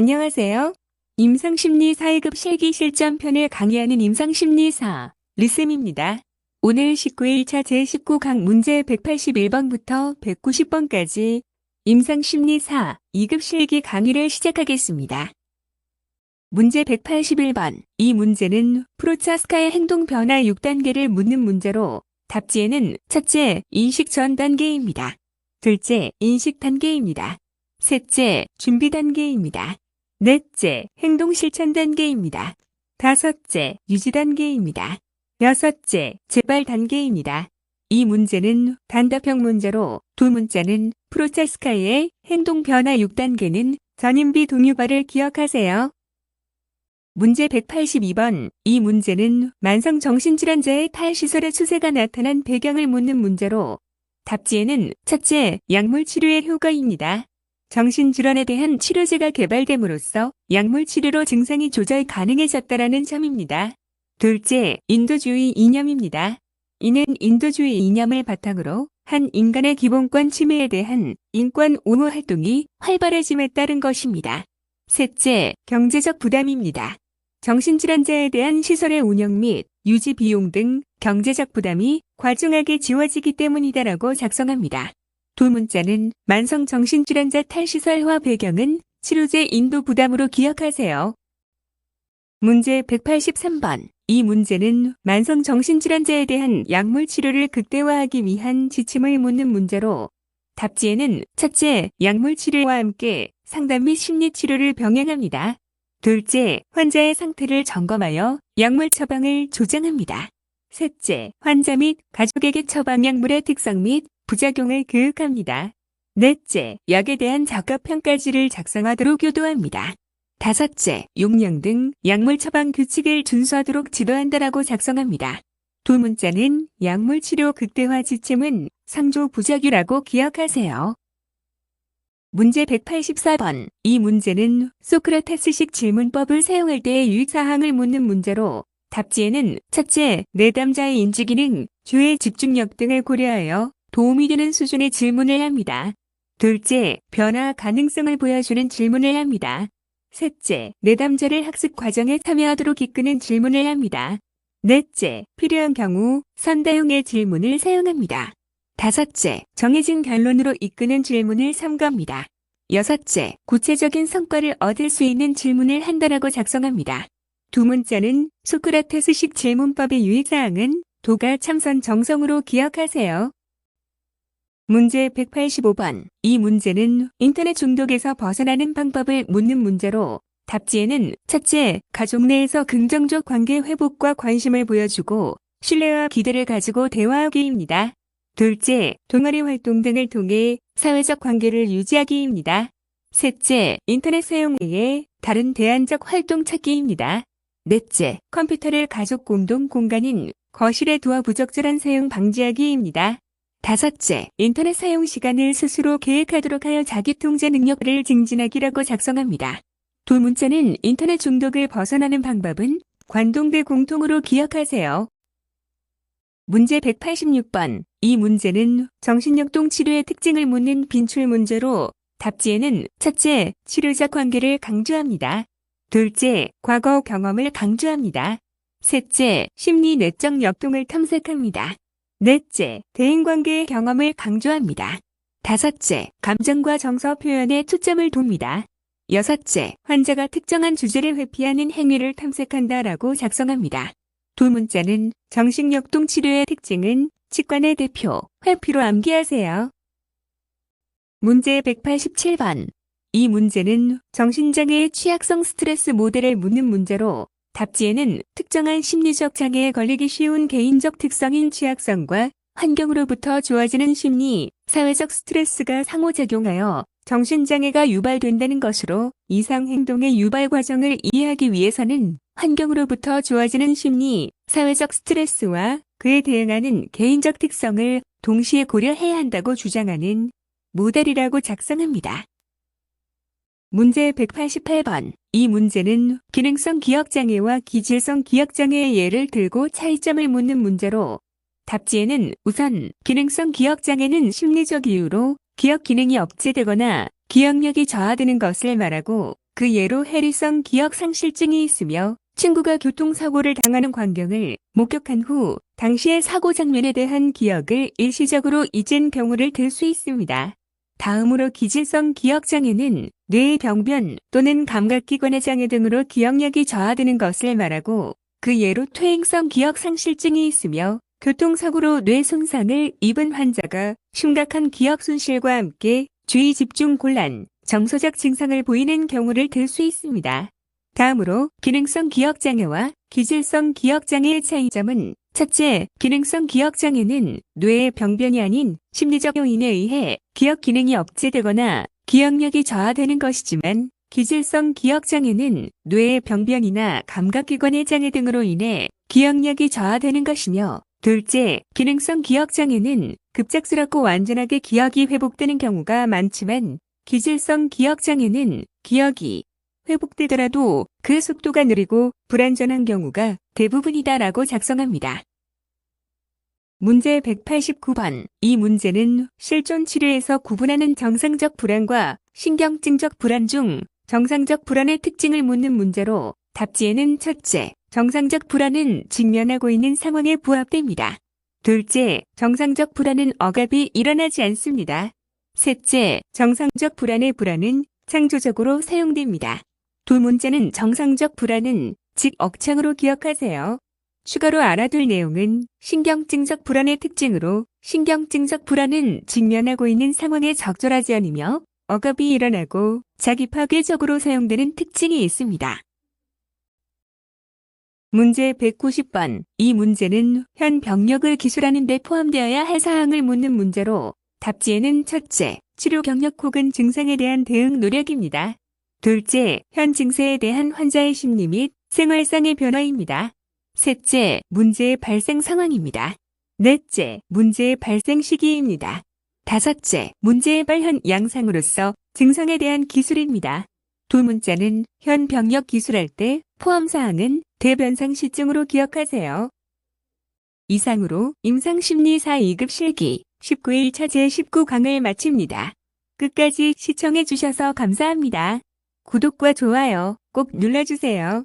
안녕하세요. 임상심리 4회급 실기 실전편을 강의하는 임상심리사 르쌤입니다. 오늘 19일 차 제19강 문제 181번부터 190번까지 임상심리사 2급 실기 강의를 시작하겠습니다. 문제 181번. 이 문제는 프로차스카의 행동 변화 6단계를 묻는 문제로 답지에는 첫째, 인식 전 단계입니다. 둘째, 인식 단계입니다. 셋째, 준비 단계입니다. 넷째, 행동 실천 단계입니다. 다섯째, 유지 단계입니다. 여섯째, 재발 단계입니다. 이 문제는 단답형 문제로 두 문자는 프로차스카의 행동 변화 6단계는 전인비 동유발을 기억하세요. 문제 182번. 이 문제는 만성 정신질환자의 탈시설의 추세가 나타난 배경을 묻는 문제로 답지에는 첫째, 약물 치료의 효과입니다. 정신질환에 대한 치료제가 개발됨으로써 약물 치료로 증상이 조절 가능해졌다라는 점입니다. 둘째, 인도주의 이념입니다. 이는 인도주의 이념을 바탕으로 한 인간의 기본권 침해에 대한 인권 옹호 활동이 활발해짐에 따른 것입니다. 셋째, 경제적 부담입니다. 정신질환자에 대한 시설의 운영 및 유지 비용 등 경제적 부담이 과중하게 지워지기 때문이다라고 작성합니다. 두 문자는 만성 정신질환자 탈시설화 배경은 치료제 인도 부담으로 기억하세요. 문제 183번. 이 문제는 만성 정신질환자에 대한 약물 치료를 극대화하기 위한 지침을 묻는 문제로 답지에는 첫째, 약물 치료와 함께 상담 및 심리 치료를 병행합니다. 둘째, 환자의 상태를 점검하여 약물 처방을 조정합니다. 셋째, 환자 및 가족에게 처방 약물의 특성 및 부작용을 교육합니다. 넷째, 약에 대한 적합 평가지를 작성하도록 유도합니다. 다섯째, 용량 등 약물 처방 규칙을 준수하도록 지도한다라고 작성합니다. 두 문자는 약물 치료 극대화 지침은 상조 부작유라고 기억하세요. 문제 184번. 이 문제는 소크라테스식 질문법을 사용할 때의 유익사항을 묻는 문제로 답지에는 첫째, 내담자의 인지 기능, 주의 집중력 등을 고려하여 도움이 되는 수준의 질문을 합니다. 둘째, 변화 가능성을 보여주는 질문을 합니다. 셋째, 내담자를 학습 과정에 참여하도록 이끄는 질문을 합니다. 넷째, 필요한 경우 선다형의 질문을 사용합니다. 다섯째, 정해진 결론으로 이끄는 질문을 삼가합니다. 여섯째, 구체적인 성과를 얻을 수 있는 질문을 한다라고 작성합니다. 두 문자는 소크라테스식 질문법의 유익사항은 도가 참선 정성으로 기억하세요. 문제 185번. 이 문제는 인터넷 중독에서 벗어나는 방법을 묻는 문제로 답지에는 첫째, 가족 내에서 긍정적 관계 회복과 관심을 보여주고 신뢰와 기대를 가지고 대화하기입니다. 둘째, 동아리 활동 등을 통해 사회적 관계를 유지하기입니다. 셋째, 인터넷 사용 외에 다른 대안적 활동 찾기입니다. 넷째, 컴퓨터를 가족 공동 공간인 거실에 두어 부적절한 사용 방지하기입니다. 다섯째, 인터넷 사용 시간을 스스로 계획하도록 하여 자기 통제 능력을 증진하기라고 작성합니다. 두 문자는 인터넷 중독을 벗어나는 방법은 관동대 공통으로 기억하세요. 문제 186번. 이 문제는 정신역동 치료의 특징을 묻는 빈출 문제로 답지에는 첫째, 치료자 관계를 강조합니다. 둘째, 과거 경험을 강조합니다. 셋째, 심리 내적 역동을 탐색합니다. 넷째, 대인관계의 경험을 강조합니다. 다섯째, 감정과 정서 표현에 초점을 둡니다. 여섯째, 환자가 특정한 주제를 회피하는 행위를 탐색한다라고 작성합니다. 두 문자는 정신역동 치료의 특징은 치과의 대표, 회피로 암기하세요. 문제 187번. 이 문제는 정신장애의 취약성 스트레스 모델을 묻는 문제로 답지에는 특정한 심리적 장애에 걸리기 쉬운 개인적 특성인 취약성과 환경으로부터 주어지는 심리, 사회적 스트레스가 상호작용하여 정신장애가 유발된다는 것으로 이상 행동의 유발 과정을 이해하기 위해서는 환경으로부터 주어지는 심리, 사회적 스트레스와 그에 대응하는 개인적 특성을 동시에 고려해야 한다고 주장하는 모델이라고 작성합니다. 문제 188번. 이 문제는 기능성 기억장애와 기질성 기억장애의 예를 들고 차이점을 묻는 문제로 답지에는 우선 기능성 기억장애는 심리적 이유로 기억 기능이 억제되거나 기억력이 저하되는 것을 말하고 그 예로 해리성 기억 상실증이 있으며 친구가 교통사고를 당하는 광경을 목격한 후 당시의 사고 장면에 대한 기억을 일시적으로 잊은 경우를 들 수 있습니다. 다음으로 기질성 기억장애는 뇌의 병변 또는 감각기관의 장애 등으로 기억력이 저하되는 것을 말하고 그 예로 퇴행성 기억상실증이 있으며 교통사고로 뇌 손상을 입은 환자가 심각한 기억 손실과 함께 주의 집중 곤란, 정서적 증상을 보이는 경우를 들 수 있습니다. 다음으로 기능성 기억장애와 기질성 기억장애의 차이점은 첫째, 기능성 기억장애는 뇌의 병변이 아닌 심리적 요인에 의해 기억 기능이 억제되거나 기억력이 저하되는 것이지만 기질성 기억장애는 뇌의 병변이나 감각기관의 장애 등으로 인해 기억력이 저하되는 것이며 둘째, 기능성 기억장애는 급작스럽고 완전하게 기억이 회복되는 경우가 많지만 기질성 기억장애는 기억이 회복되더라도 그 속도가 느리고 불완전한 경우가 대부분이다라고 작성합니다. 문제 189번. 이 문제는 실존 치료에서 구분하는 정상적 불안과 신경증적 불안 중 정상적 불안의 특징을 묻는 문제로 답지에는 첫째, 정상적 불안은 직면하고 있는 상황에 부합됩니다. 둘째, 정상적 불안은 억압이 일어나지 않습니다. 셋째, 정상적 불안의 불안은 창조적으로 사용됩니다. 두 문제는 정상적 불안은 즉 억창으로 기억하세요. 추가로 알아둘 내용은 신경증적 불안의 특징으로 신경증적 불안은 직면하고 있는 상황에 적절하지 않으며 억압이 일어나고 자기 파괴적으로 사용되는 특징이 있습니다. 문제 190번. 이 문제는 현 병력을 기술하는 데 포함되어야 할 사항을 묻는 문제로 답지에는 첫째, 치료 경력 혹은 증상에 대한 대응 노력입니다. 둘째, 현 증세에 대한 환자의 심리 및 생활상의 변화입니다. 셋째, 문제의 발생 상황입니다. 넷째, 문제의 발생 시기입니다. 다섯째, 문제의 발현 양상으로서 증상에 대한 기술입니다. 두 문자는 현 병력 기술할 때 포함 사항은 대변상 시증으로 기억하세요. 이상으로 임상심리사 2급 실기 19일 차 제 19강을 마칩니다. 끝까지 시청해 주셔서 감사합니다. 구독과 좋아요 꼭 눌러주세요.